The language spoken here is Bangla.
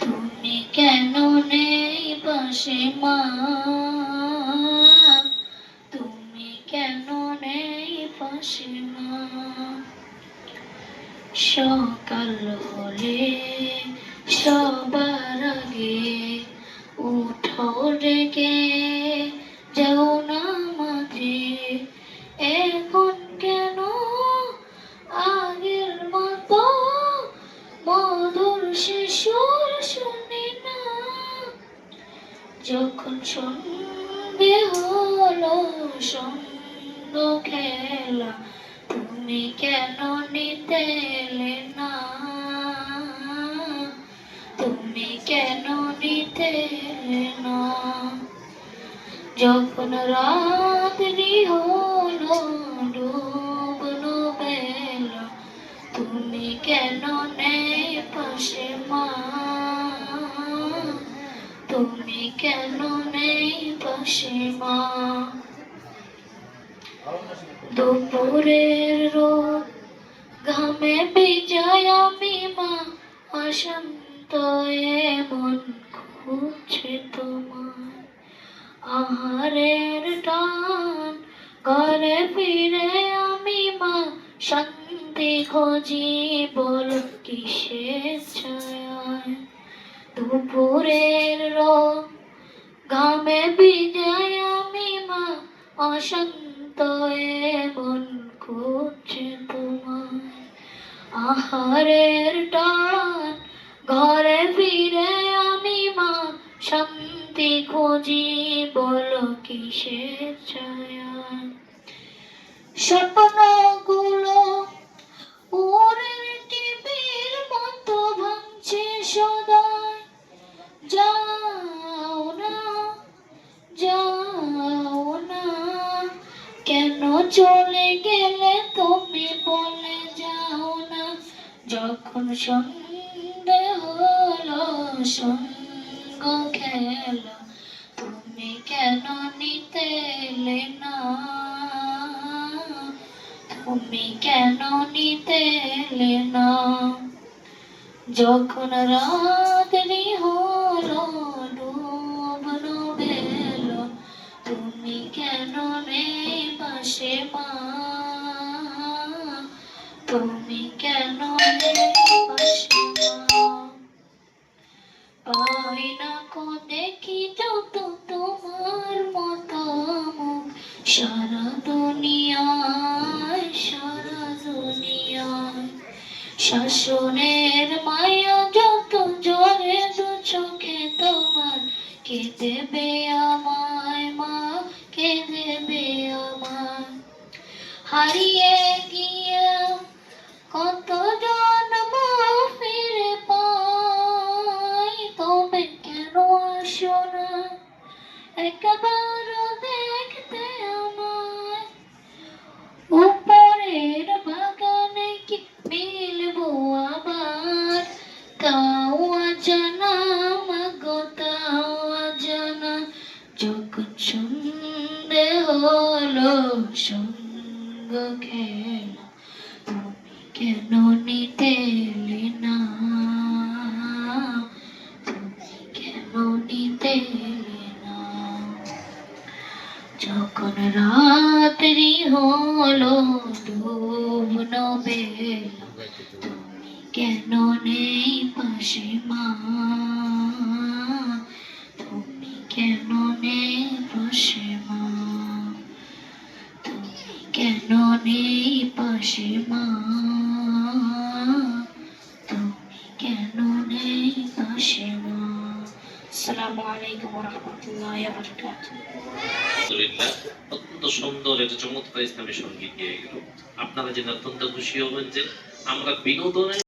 তুমি কেন নেই তুমি কেন নেই পাশে মা? সকাল হলে সবার আগে যখন সন্ধে হলো সঙ্গ খেলা, তুমি কেন নিতে না? তুমি কেন নিতে না? যখন রাত্রি হলো কেন নেই পাশে দুপুরের রোদ ঘামে বিজয় আমি মা অশান্ত এমন খুঁজছে তোমার আহারের টান, ঘরে ফিরে আমি মা শান্তি খোঁজি বল কিসের ছায় দুপুরের রোদ ঘামে বিজয় আমি মা অশান্ত এমন খুঁজছে তোমার আহারের টান, ঘরে ফিরে আমি মা, শান্তি খুঁজি বলো কিসের ছায়া। স্বপ্নগুলো চলে গেলে তুমি বলে যাও না। যখন সন্ধে হলো, সঙ্গ খেলা, তুমি কেন নিতে না? তুমি কেন নিতে না? যখন রাত্রি হলো পাশে মা, তুমি কেন পাই না কো দেখি যত তোমার মতো সারা দুনিয়ায় সারা দুনিয়ায়। শাসনের মায়া দেবে আমায় মা কে দেবে আমায়। হারিয়ে গিয়ে কত যখন রাত্রি হলো বেলা তুমি কেন নেই পাশে মা? তুমি কেন নেই পাশে অত্যন্ত সুন্দর এটা চমৎকার ইসলামী সংগীত গিয়ে গেল। আপনারা জেনে অত্যন্ত খুশি হবেন যে আমরা বিনোদনের